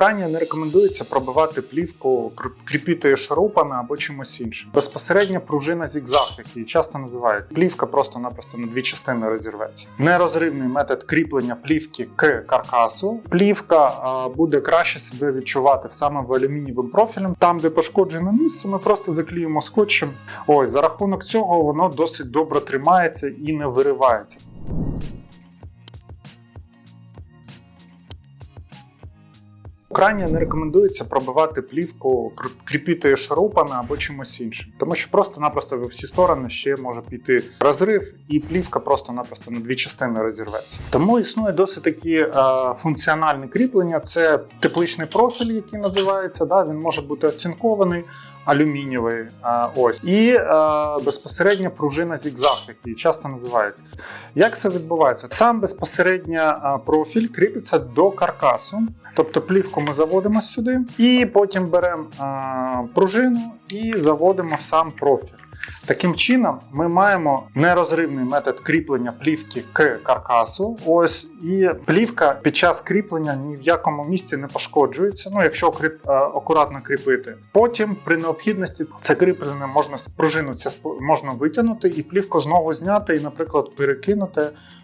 Крайне не рекомендується пробивати плівку, кр- кріпити шурупами або чимось іншим. Безпосередньо пружина зігзаг, як її часто називають. Плівка просто-напросто на дві частини розірветься. Нерозривний метод кріплення плівки к каркасу. Плівка буде краще себе відчувати саме в алюмінієвим профілем. Там, де пошкоджене місце, ми просто заклеїмо скотчем. Ось за рахунок цього воно досить добре тримається і не виривається. Крайне не рекомендується пробивати плівку, кр- кріпити шурупами або чимось іншим, тому що просто-напросто в всі сторони ще може піти розрив, і плівка просто-напросто на дві частини розірветься. Тому існує досить такі е, функціональні кріплення. Це тепличний профіль, який називається. Да, він може бути оцінкований. Алюмінієвий е, ось і е, безпосередньо пружина зігзаг, як її часто називають. Як це відбувається? Сам безпосередньо е, профіль кріпиться до каркасу, тобто плівку ми заводимо сюди, і потім беремо пружину і заводимо в сам профіль. Таким чином, ми маємо нерозривний метод кріплення плівки к каркасу. Ось і плівка під час кріплення ні в якому місці не пошкоджується. Ну, якщо кріп, е, акуратно кріпити. Потім, при необхідності, це кріплення можна пружину ця можна витягнути і плівку знову зняти, і, наприклад, перекинути.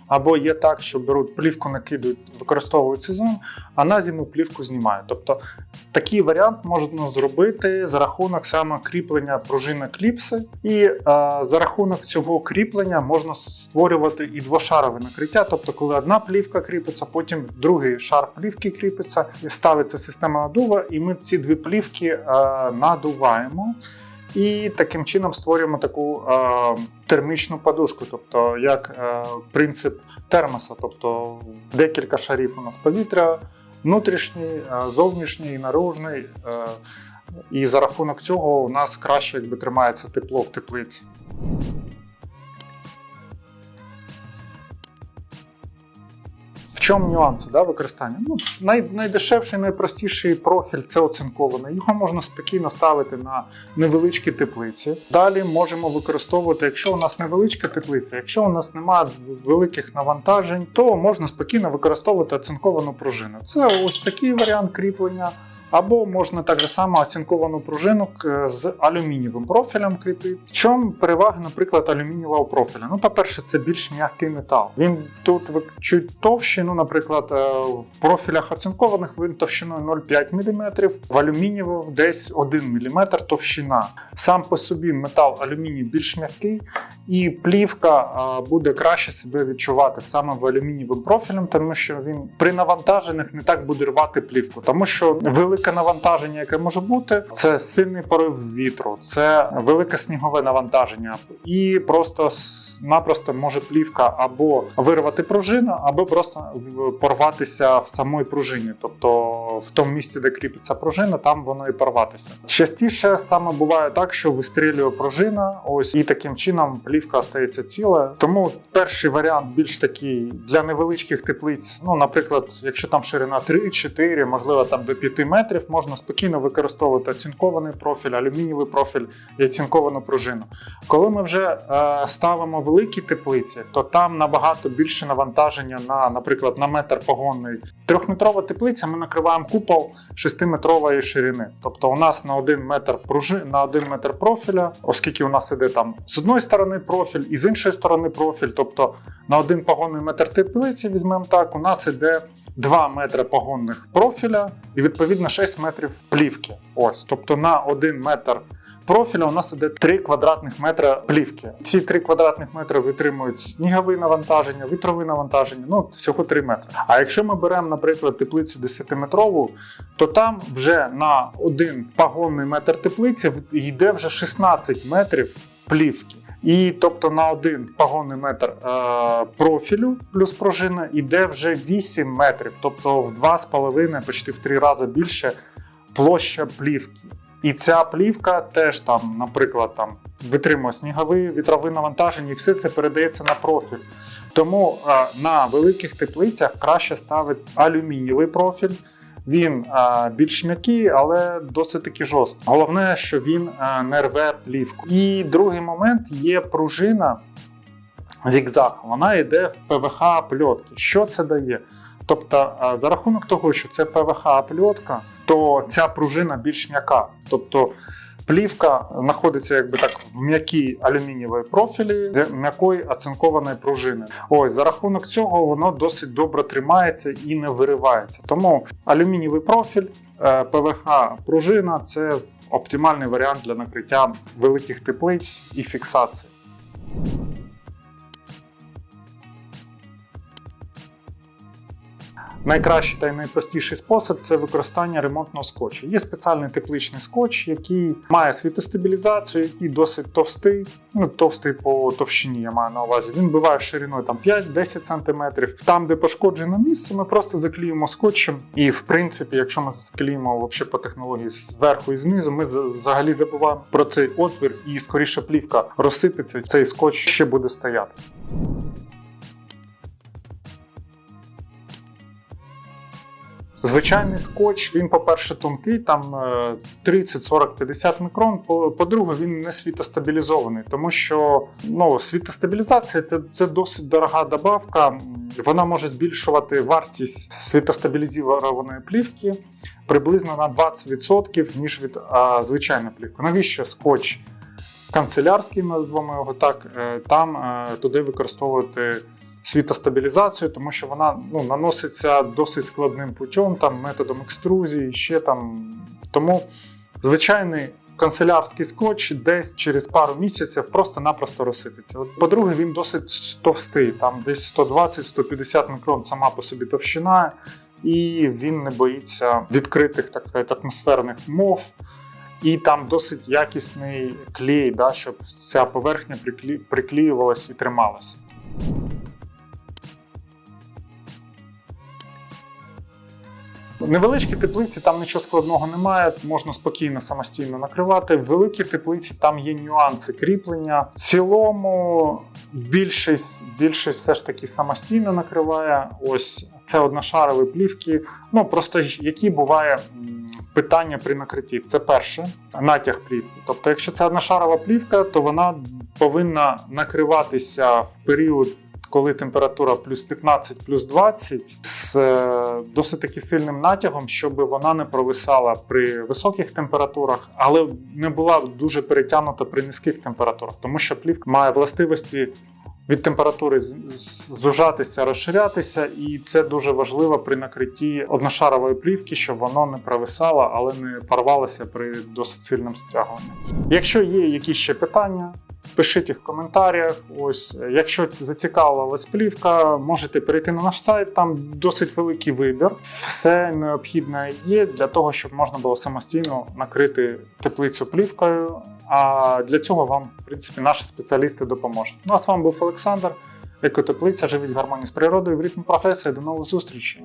Або є так, що беруть плівку, накидують, використовують сезон, а на зиму плівку знімають. Тобто такий варіант можна зробити за рахунок саме кріплення пружини кліпси, і е, за рахунок цього кріплення можна створювати і двошарове накриття. Тобто, коли одна плівка кріпиться, потім другий шар плівки кріпиться, і ставиться система надува, і ми ці дві плівки е, надуваємо. І таким чином створюємо таку е, термічну подушку, тобто як е, принцип термоса, тобто декілька шарів у нас повітря, внутрішній, е, зовнішній і наружний. Е, і за рахунок цього у нас краще якби, тримається тепло в теплиці. Чому нюанси да, використання? Ну, най, найдешевший, найпростіший профіль це оцинкований. Його можна спокійно ставити на невеличкі теплиці. Далі можемо використовувати, якщо у нас невеличка теплиця, якщо у нас немає великих навантажень, то можна спокійно використовувати оцинковану пружину. Це ось такий варіант кріплення. Або можна так же само оцінковану пружину з алюмінієвим профілем кріпити. Чому перевага, наприклад, алюмінієвого профіля? Ну, по-перше, це більш м'який метал. Він тут чуть товщий, ну, наприклад, е, в профілях оцінкованих він товщиною 0,5 мм, в алюмінієвому десь 1 мм товщина. Сам по собі метал алюміній більш м'який, і плівка буде краще себе відчувати саме в алюмінієвим профілем, тому що він при навантаженнях не так буде рвати плівку, тому що велике навантаження, яке може бути, це сильний порив вітру, це велике снігове навантаження, і просто напросто може плівка або вирвати пружину, або просто порватися в самій пружині, тобто в тому місці, де кріпиться пружина, там воно і порватися. Частіше саме буває так, що вистрілює пружина, ось і таким чином плівка стається ціла. Тому перший варіант більш такий для невеличких теплиць. Ну, наприклад, якщо там ширина 3-4, можливо, там до 5 метрів, можна спокійно використовувати оцінкований профіль, алюмінієвий профіль і оцінковану пружину. Коли ми вже е, ставимо великі теплиці, то там набагато більше навантаження на, наприклад, на метр погонний. Трьохметрова теплиця ми накриваємо купол 6-метрової ширини. Тобто у нас на 1 метр пружи, на 1 метр профіля, оскільки у нас іде там з одної сторони профіль і з іншої сторони профіль. Тобто на один погонний метр теплиці візьмемо так, у нас іде 2 метри погонних профіля і відповідно 6 метрів плівки. Ось, тобто на 1 метр профіля у нас іде 3 квадратних метра плівки. Ці 3 квадратних метри витримують снігові навантаження, вітрові навантаження, ну всього 3 метри. А якщо ми беремо, наприклад, теплицю 10-метрову, то там вже на один пагонний метр теплиці йде вже 16 метрів плівки. І тобто на один пагонний метр е, профілю плюс пружина йде вже 8 метрів, тобто в 2,5, почти в 3 рази більше площа плівки. І ця плівка теж там, наприклад, там витримує снігові, вітрові навантаження, і все це передається на профіль. Тому е, на великих теплицях краще ставити алюмінієвий профіль. Він а, більш м'який, але досить таки жорсткий. Головне, що він а, не рве плівку. І другий момент є пружина зігзаг. Вона йде в ПВХ пльотки. Що це дає? Тобто, а, за рахунок того, що це ПВХ пльотка, то ця пружина більш м'яка. Тобто плівка знаходиться якби так в м'якій алюмінієвій профілі з м'якої оцинкованої пружини. Ось за рахунок цього воно досить добре тримається і не виривається. Тому алюмінієвий профіль, е, ПВХ пружина це оптимальний варіант для накриття великих теплиць і фіксації. Найкращий та й найпростіший спосіб це використання ремонтного скотчу. Є спеціальний тепличний скотч, який має світостабілізацію, який досить товстий, ну товстий по товщині, я маю на увазі. Він буває шириною там 5-10 см. Там, де пошкоджене місце, ми просто заклеїмо скотчем. І в принципі, якщо ми заклеїмо вообще по технології зверху і знизу, ми взагалі забуваємо про цей отвір, і скоріше плівка розсипеться, цей скотч ще буде стояти. Звичайний скотч, він, по-перше, тонкий, там е, 30, 40, 50 мікрон. По- По-друге, він не світостабілізований, тому що ну, світостабілізація це, це досить дорога добавка. Вона може збільшувати вартість світостабілізованої плівки приблизно на 20%, ніж від а, звичайної плівки. Навіщо скотч канцелярський, назвемо його так, е, там е, туди використовувати світостабілізацію, тому що вона ну, наноситься досить складним путем, там методом екструзії, ще там. Тому звичайний канцелярський скотч десь через пару місяців просто-напросто розсипеться. По-друге, він досить товстий, там десь 120-150 мікрон сама по собі товщина, і він не боїться відкритих, так сказати, атмосферних мов. І там досить якісний клей, да, щоб ця поверхня приклі... приклеювалася і трималася. Невеличкі теплиці, там нічого складного немає, можна спокійно самостійно накривати. Великі теплиці там є нюанси кріплення. В цілому більшість, більшість все ж таки самостійно накриває. Ось це одношарові плівки. Ну просто які буває питання при накритті. Це перше натяг плівки. Тобто, якщо це одношарова плівка, то вона повинна накриватися в період. Коли температура плюс 15, плюс 20 з е, досить таки сильним натягом, щоб вона не провисала при високих температурах, але не була дуже перетягнута при низьких температурах, тому що плівка має властивості від температури зужатися, розширятися, і це дуже важливо при накритті одношарової плівки, щоб воно не провисало, але не порвалося при досить сильному стягуванні. Якщо є якісь ще питання, Пишіть їх в коментарях. Ось, якщо зацікавила плівка, можете перейти на наш сайт, там досить великий вибір. Все необхідне є для того, щоб можна було самостійно накрити теплицю плівкою. А для цього вам, в принципі, наші спеціалісти допоможуть. Ну а з вами був Олександр, екотеплиця. Живіть в гармонії з природою в ритмі прогресу і до нових зустрічей.